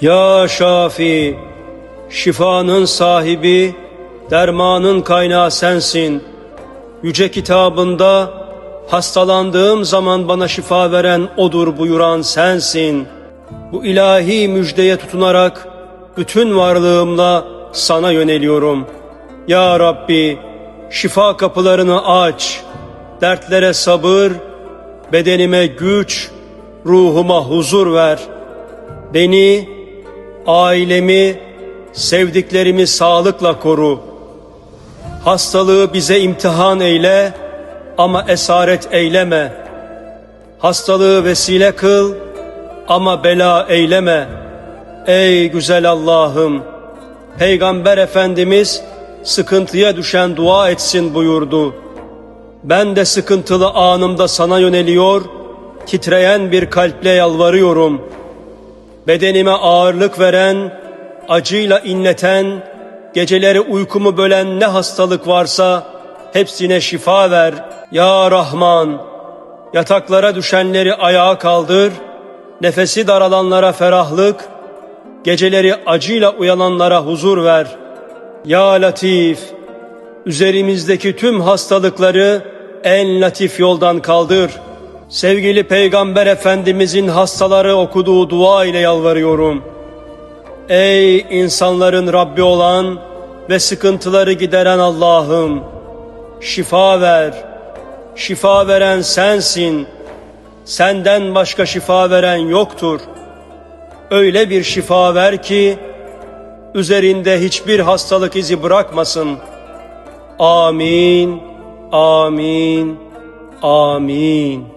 Ya Şafi, şifanın sahibi, dermanın kaynağı sensin. Yüce kitabında hastalandığım zaman bana şifa veren odur buyuran sensin. Bu ilahi müjdeye tutunarak bütün varlığımla sana yöneliyorum. Ya Rabbi, şifa kapılarını aç, dertlere sabır, bedenime güç, ruhuma huzur ver. Beni, ailemi, sevdiklerimi sağlıkla koru. Hastalığı bize imtihan eyle ama esaret eyleme. Hastalığı vesile kıl ama bela eyleme. Ey güzel Allah'ım! Peygamber Efendimiz sıkıntıya düşen dua etsin buyurdu. Ben de sıkıntılı anımda sana yöneliyor, titreyen bir kalple yalvarıyorum. Bedenime ağırlık veren, acıyla inleten, geceleri uykumu bölen ne hastalık varsa hepsine şifa ver. Ya Rahman, yataklara düşenleri ayağa kaldır, nefesi daralanlara ferahlık, geceleri acıyla uyananlara huzur ver. Ya Latif, üzerimizdeki tüm hastalıkları en latif yoldan kaldır. Sevgili Peygamber Efendimizin hastaları okuduğu dua ile yalvarıyorum. Ey insanların Rabbi olan ve sıkıntıları gideren Allah'ım, şifa ver. Şifa veren sensin. Senden başka şifa veren yoktur. Öyle bir şifa ver ki üzerinde hiçbir hastalık izi bırakmasın. Amin. Amin. Amin.